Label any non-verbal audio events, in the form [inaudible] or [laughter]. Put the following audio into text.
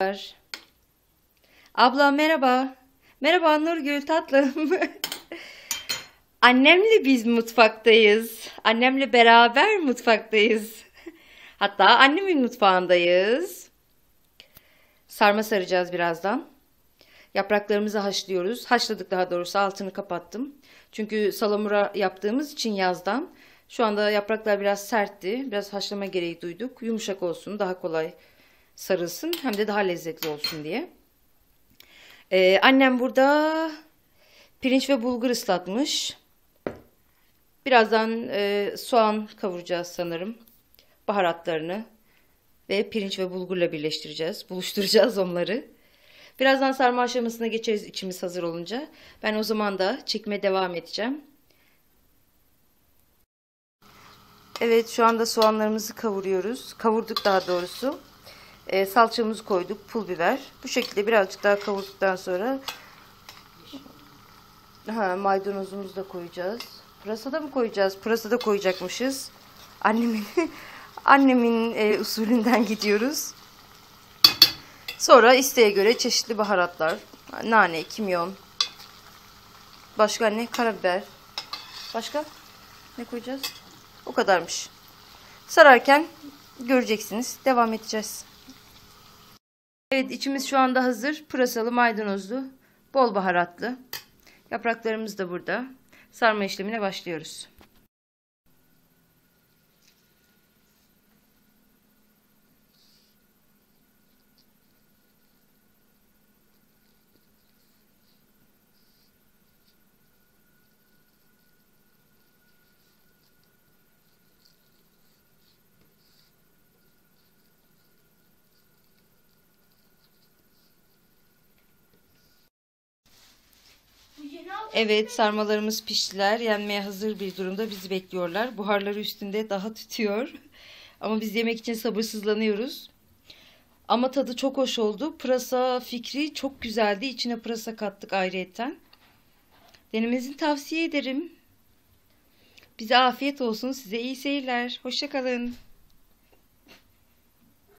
Merhabalar. Abla merhaba. Merhaba Nurgül tatlım. [laughs] Annemle biz mutfaktayız. Annemle beraber mutfaktayız. Hatta annemin mutfağındayız. Sarma saracağız birazdan. Yapraklarımızı haşlıyoruz. Haşladık daha doğrusu altını kapattım. Çünkü salamura yaptığımız için yazdan. Şu anda yapraklar biraz sertti. Biraz haşlama gereği duyduk. Yumuşak olsun, daha kolay sarılsın hem de daha lezzetli olsun diye. Ee, annem burada pirinç ve bulgur ıslatmış. Birazdan e, soğan kavuracağız sanırım. Baharatlarını ve pirinç ve bulgurla birleştireceğiz. Buluşturacağız onları. Birazdan sarma aşamasına geçeriz içimiz hazır olunca. Ben o zaman da çekime devam edeceğim. Evet şu anda soğanlarımızı kavuruyoruz. Kavurduk daha doğrusu. E, salçamızı koyduk. Pul biber. Bu şekilde birazcık daha kavurduktan sonra ha, maydanozumuzu da koyacağız. Pırasa da mı koyacağız? Pırasa da koyacakmışız. Annemin [laughs] annemin e, usulünden gidiyoruz. Sonra isteğe göre çeşitli baharatlar. Nane, kimyon. Başka ne? Karabiber. Başka? Ne koyacağız? O kadarmış. Sararken göreceksiniz. Devam edeceğiz. Evet içimiz şu anda hazır. Pırasalı, maydanozlu, bol baharatlı. Yapraklarımız da burada. Sarma işlemine başlıyoruz. Evet sarmalarımız piştiler. Yenmeye hazır bir durumda bizi bekliyorlar. Buharları üstünde daha tütüyor. Ama biz yemek için sabırsızlanıyoruz. Ama tadı çok hoş oldu. Pırasa fikri çok güzeldi. İçine pırasa kattık ayrıyetten. Denemenizi tavsiye ederim. Bize afiyet olsun. Size iyi seyirler. Hoşçakalın.